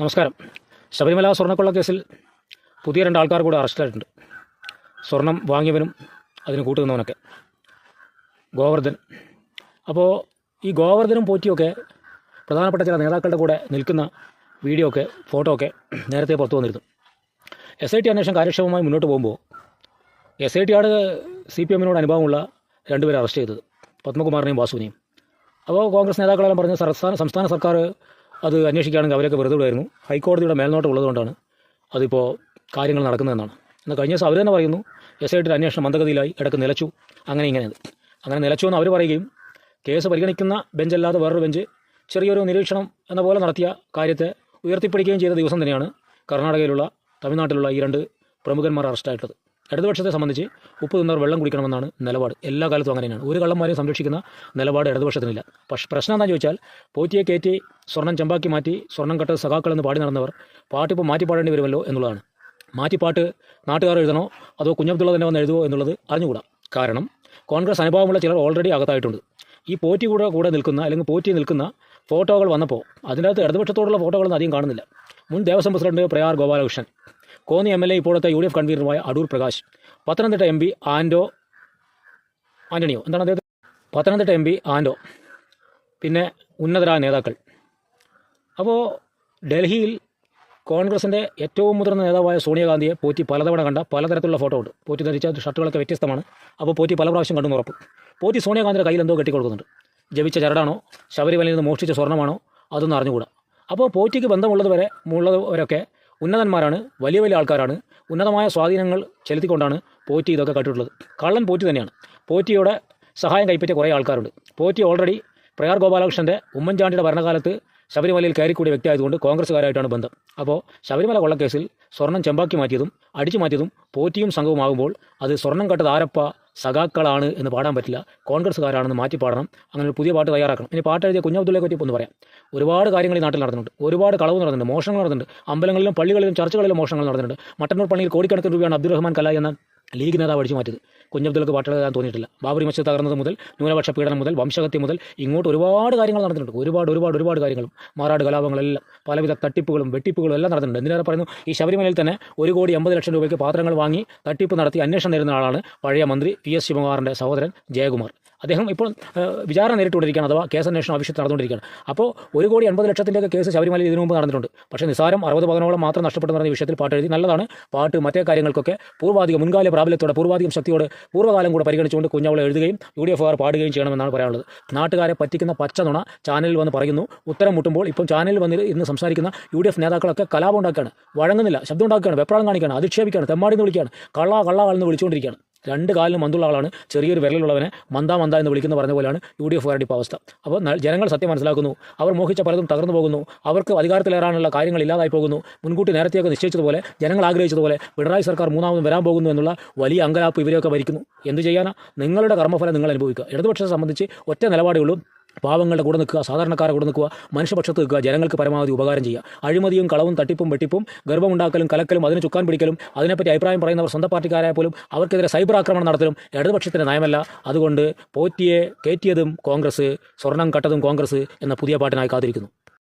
നമസ്കാരം. ശബരിമല സ്വർണക്കൊള്ള കേസിൽ പുതിയ രണ്ട് ആൾക്കാർ കൂടെ അറസ്റ്റിലായിട്ടുണ്ട്. സ്വർണം വാങ്ങിയവനും അതിന് കൂട്ടുന്നവനൊക്കെ ഗോവർദ്ധൻ. അപ്പോൾ ഈ ഗോവർദ്ധനും പോറ്റിയൊക്കെ പ്രധാനപ്പെട്ട ചില നേതാക്കളുടെ കൂടെ നിൽക്കുന്ന വീഡിയോ ഒക്കെ ഫോട്ടോ ഒക്കെ നേരത്തെ പുറത്തു വന്നിരുന്നു. എസ് ഐ ടി അന്വേഷണം കാര്യക്ഷമമായി മുന്നോട്ട് പോകുമ്പോൾ എസ് ഐ ടി ആണ് സി പി എമ്മിനോട് അനുഭവമുള്ള രണ്ടുപേരെ അറസ്റ്റ് ചെയ്തത് പത്മകുമാറിനെയും വാസുവിനെയും. അപ്പോൾ കോൺഗ്രസ് നേതാക്കളെല്ലാം പറഞ്ഞ് സംസ്ഥാന സംസ്ഥാന സർക്കാർ അത് അന്വേഷിക്കുകയാണെങ്കിൽ അവരൊക്കെ വെറുതെ വിടുമായിരുന്നു. ഹൈക്കോടതിയുടെ മേൽനോട്ടം ഉള്ളതുകൊണ്ടാണ് അതിപ്പോൾ കാര്യങ്ങൾ നടക്കുന്നതെന്നാണ്. എന്നാൽ കഴിഞ്ഞ ദിവസം അവർ തന്നെ പറയുന്നു എസ് ഐ ടി അന്വേഷണം മന്ദഗതിയിലായി ഇടയ്ക്ക് നിലച്ചു അങ്ങനെ ഇങ്ങനെ അങ്ങനെ നിലച്ചു എന്ന് അവർ പറയുകയും കേസ് പരിഗണിക്കുന്ന ബെഞ്ചല്ലാതെ വേറൊരു ബെഞ്ച് ചെറിയൊരു നിരീക്ഷണം എന്ന പോലെ നടത്തിയ കാര്യത്തെ ഉയർത്തിപ്പിടിക്കുകയും ചെയ്ത ദിവസം തന്നെയാണ് കർണാടകയിലുള്ള തമിഴ്നാട്ടിലുള്ള ഈ രണ്ട് പ്രമുഖന്മാർ അറസ്റ്റായിട്ടുള്ളത്. ഇടതുപക്ഷത്തെ സംബന്ധിച്ച് ഉപ്പ് തിന്നവർ വെള്ളം കുടിക്കണമെന്നാണ് നിലപാട്. എല്ലാ കാലത്തും അങ്ങനെയാണ്. ഒരു കള്ളന്മാരെയും സംരക്ഷിക്കുന്ന നിലപാട് ഇടതുപക്ഷത്തിനില്ല. പക്ഷേ പ്രശ്നം എന്താണെന്ന് ചോദിച്ചാൽ പോറ്റിയെ കയറ്റി സ്വർണം ചെമ്പാക്കി മാറ്റി സ്വർണം കട്ട സഖാക്കൾ എന്ന് പാടി നടന്നവർ പാട്ടിപ്പോൾ മാറ്റി പാടേണ്ടി വരുമല്ലോ എന്നുള്ളതാണ്. മാറ്റിപ്പാട്ട് നാട്ടുകാർ എഴുതണോ അതോ കുഞ്ഞബ്ദുള്ള തന്നെ വന്ന് എഴുതുമോ എന്നുള്ളത് അറിഞ്ഞുകൂടാ. കാരണം കോൺഗ്രസ് അനുഭവമുള്ള ചിലർ ഓൾറെഡി അകത്തായിട്ടുണ്ട്. ഈ പോറ്റി കൂടെ കൂടെ നിൽക്കുന്ന അല്ലെങ്കിൽ പോറ്റി നിൽക്കുന്ന ഫോട്ടോകൾ വന്നപ്പോൾ അതിനകത്ത് ഇടതുപക്ഷത്തോടുള്ള ഫോട്ടോകളൊന്നും അധികം കാണുന്നില്ല. മുൻ Devaswom president Prayar Gopalakrishnan. Konni M L A ഇപ്പോഴത്തെ യു ഡി എഫ് കൺവീനറുമായ അടൂർ പ്രകാശ്. പത്തനംതിട്ട എം പി ആൻഡോ ആന്റണിയോ എന്താണ് അദ്ദേഹം പത്തനംതിട്ട എം പി ആൻഡോ പിന്നെ ഉന്നതരായ നേതാക്കൾ. അപ്പോൾ ഡൽഹിയിൽ കോൺഗ്രസിന്റെ ഏറ്റവും മുതിർന്ന നേതാവായ സോണിയാഗാന്ധിയെ പോറ്റി പലതവണ കണ്ട പലതരത്തിലുള്ള ഫോട്ടോ ഉണ്ട്. പോറ്റി ധരിച്ച ഷർട്ടുകളൊക്കെ വ്യത്യസ്തമാണ്. അപ്പോൾ പോറ്റി പല പ്രാവശ്യം കണ്ടെന്ന് ഉറപ്പ്. പോറ്റി സോണിയാഗാന്ധിയുടെ കയ്യിൽ എന്തോ കെട്ടിക്കൊടുക്കുന്നുണ്ട്. ജപിച്ച ചരടാണോ? ശബരിമലയിൽ നിന്ന് മോഷ്ടിച്ച സ്വർണമാണോ അതൊന്നും അറിഞ്ഞുകൂടാ. അപ്പോൾ പോറ്റിക്ക് ബന്ധമുള്ളത് വരെ ഉള്ളവരൊക്കെ ഉന്നതന്മാരാണ് വലിയ വലിയ ആൾക്കാരാണ് ഉന്നതമായ സ്വാധീനങ്ങൾ ചെലുത്തിക്കൊണ്ടാണ് പോറ്റി ഇതൊക്കെ കട്ടിട്ടുള്ളത് കള്ളൻ പോറ്റി തന്നെയാണ്. പോറ്റിയുടെ സഹായം കൈപ്പറ്റിയ കുറേ ആൾക്കാരുണ്ട്. പോറ്റി ഓൾറെഡി പ്രയാർ ഗോപാലകൃഷ്ണന്റെ ഉമ്മൻചാണ്ടിയുടെ ഭരണകാലത്ത് ശബരിമലയിൽ കയറിക്കൂടിയ വ്യക്തിയായതുകൊണ്ട് കോൺഗ്രസ്സുകാരായിട്ടാണ് ബന്ധം. അപ്പോൾ ശബരിമല കൊള്ളക്കേസിൽ സ്വർണം ചെമ്പാക്കി മാറ്റിയതും അടിച്ചു മാറ്റിയതും പോറ്റിയും സംഘവുമാകുമ്പോൾ അത് സ്വർണം കട്ടത് ആരപ്പ സഖാക്കളാണ് എന്ന് പാടാൻ പറ്റില്ല. കോൺഗ്രസ്സുകാരാണെന്ന് മാറ്റി പാടണം. അങ്ങനെ ഒരു പുതിയ പാട്ട് തയ്യാറാക്കണം. ഇനി പാട്ട് എഴുതിയ കുഞ്ഞബ്ദുള്ളയെ പറ്റി ഒന്ന് പറയാം. ഒരുപാട് കാര്യങ്ങൾ ഈ നാട്ടിൽ നടന്നിട്ടുണ്ട്. ഒരുപാട് കളവ് നടന്നിട്ടുണ്ട്. മോഷണങ്ങൾ നടന്നിട്ടുണ്ട്. അമ്പലങ്ങളിലും പള്ളികളിലും ചർച്ചകളിലും മോഷണങ്ങൾ നടന്നിട്ടുണ്ട്. മട്ടന്നൂർ പള്ളിയിൽ കോടിക്കണക്കിന് രൂപയാണ് അബ്ദുറഹ്മാൻ കലായി എന്ന ലീഗ് നേതാവ് അടിച്ചു മാറ്റിയത്. കുഞ്ഞബ്ദുൾക്ക് പാട്ടുകൾ എഴുതാൻ തോന്നിയിട്ടില്ല. ബാബറി മസ്ജിദ് തകർന്നത് മുതൽ ന്യൂനപക്ഷ പീഡനം മുതൽ വംശഹത്യ മുതൽ ഇങ്ങോട്ട് ഒരുപാട് കാര്യങ്ങൾ നടന്നിട്ടുണ്ട്. ഒരുപാട് ഒരുപാട് ഒരുപാട് കാര്യങ്ങളും. മാറാട് കലാപങ്ങളെല്ലാം പലവിധ തട്ടിപ്പുകളും വെട്ടിപ്പുകളും എല്ലാം നടന്നിട്ടുണ്ട്. എന്തിനേറെ പറയുന്നു? ഈ ശബരിമലയിൽ തന്നെ ഒരു കോടി അമ്പത് ലക്ഷം രൂപയ്ക്ക് പാത്രങ്ങൾ വാങ്ങി തട്ടിപ്പ് നടത്തി അന്വേഷണം നേരുന്ന ആളാണ് പഴയ മന്ത്രി പി എസ് ശിവകുമാറിന്റെ സഹോദരൻ ജയകുമാർ. അദ്ദേഹം ഇപ്പോൾ വിചാരണ നേരിട്ടുകൊണ്ടിരിക്കുകയാണ് അഥവാ കേസ് അന്വേഷണം ആവശ്യത്തിൽ നടന്നുകൊണ്ടിരിക്കുകയാണ്. അപ്പോൾ ഒരു കോടി അൻപത് ലക്ഷത്തിന്റെയൊക്കെ കേസ് ശബരിമലയിൽ ഇതിനു മുമ്പ് നടന്നിട്ടുണ്ട്. പക്ഷേ നിസാരം അറുപത് പതിനോളം മാത്രം നഷ്ടപ്പെട്ടെന്ന് പറഞ്ഞ വിഷയത്തിൽ പാട്ട് എഴുതി നല്ലതാണ്. പാട്ട് മറ്റേ കാര്യങ്ങൾക്കൊക്കെ പൂർവാധികം മുൻകാല പ്രാബല്യത്തോടെ പൂർവാധികം ശക്തിയോട് പൂർവകാലം കൂടെ പരിഗണിച്ചുകൊണ്ട് കുഞ്ഞവളെ എഴുതുകയും യു ഡി എഫ് ആർ പാടുകയും ചെയ്യണമെന്നാണ് പറയാനുള്ളത്. നാട്ടുകാരെ പറ്റിക്കുന്ന പച്ച നുണ ചാനലിൽ വന്ന് പറയുന്നു. ഉത്തരം മുട്ടുമ്പോൾ ഇപ്പം ചാനലിൽ വന്ന് ഇന്ന് സംസാരിക്കുന്ന യു ഡി എഫ് നേതാക്കളൊക്കെ കലാപം ഉണ്ടാക്കുകയാണ്. വഴങ്ങുന്നില്ല ശബ്ദം ഉണ്ടാക്കുകയാണ് വെപ്രാളം കാണിക്കുകയാണ് അധിക്ഷേപിക്കുകയാണ് തെമ്മാടി എന്ന് വിളിക്കുകയാണ് കള്ള കള്ള വിളിച്ചുകൊണ്ടിരിക്കുകയാണ്. രണ്ട് കാലിന് മന്തുള്ള ആളാണ്. ചെറിയൊരു വിരലുള്ളവനെ മന്ദാ മന്ദ എന്ന് വിളിക്കുന്ന പറഞ്ഞ പോലെയാണ് യു ഡി എഫ് ഇപ്പോൾ അവസ്ഥ അപ്പോൾ ജനങ്ങൾ സത്യം മനസ്സിലാക്കുന്നു. അവർ മോഹിച്ച പലതും തകർന്നു പോകുന്നു. അവർക്ക് അധികാരത്തിലേറാനുള്ള കാര്യങ്ങൾ ഇല്ലാതായി പോകുന്നു. മുൻകൂട്ടി നേരത്തെയൊക്കെ നിശ്ചയിച്ചതുപോലെ ജനങ്ങൾ ആഗ്രഹിച്ചതുപോലെ പിണറായി സർക്കാർ മൂന്നാമതും വരാൻ പോകുന്നു എന്നുള്ള വലിയ അങ്കലാപ്പ് ഇവരെയൊക്കെ ഭരിക്കുന്നു. എന്ത് ചെയ്യാനാ? നിങ്ങളുടെ കർമ്മഫലം നിങ്ങൾ അനുഭവിക്കുക. ഇടതുപക്ഷത്തെ സംബന്ധിച്ച് ഒറ്റ നിലപാടേ ഉള്ളൂ. പാവങ്ങളുടെ കൂടെ നിൽക്കുക സാധാരണക്കാരെ കൂടെ നിൽക്കുക മനുഷ്യപക്ഷത്ത് നിൽക്കുക ജനങ്ങൾക്ക് പരമാവധി ഉപകാരം ചെയ്യുക. അഴിമതിയും കളവും തട്ടിപ്പും വെട്ടിപ്പും ഗർഭമുണ്ടാക്കലും കലക്കലും അതിനെ ചുക്കാൻ പിടിക്കലും അതിനെപ്പറ്റി അഭിപ്രായം പറയുന്നവർ സ്വന്തം പാർട്ടിക്കാരായ പോലും അവർക്കെതിരെ സൈബർ ആക്രമണം നടത്തലും ഇടതുപക്ഷത്തിന്റെ നയമല്ല. അതുകൊണ്ട് പോറ്റിയെ കയറ്റിയതും കോൺഗ്രസ് സ്വർണം കട്ടതും കോൺഗ്രസ് എന്ന പുതിയ പാട്ടിനായി കാത്തിരിക്കുന്നു.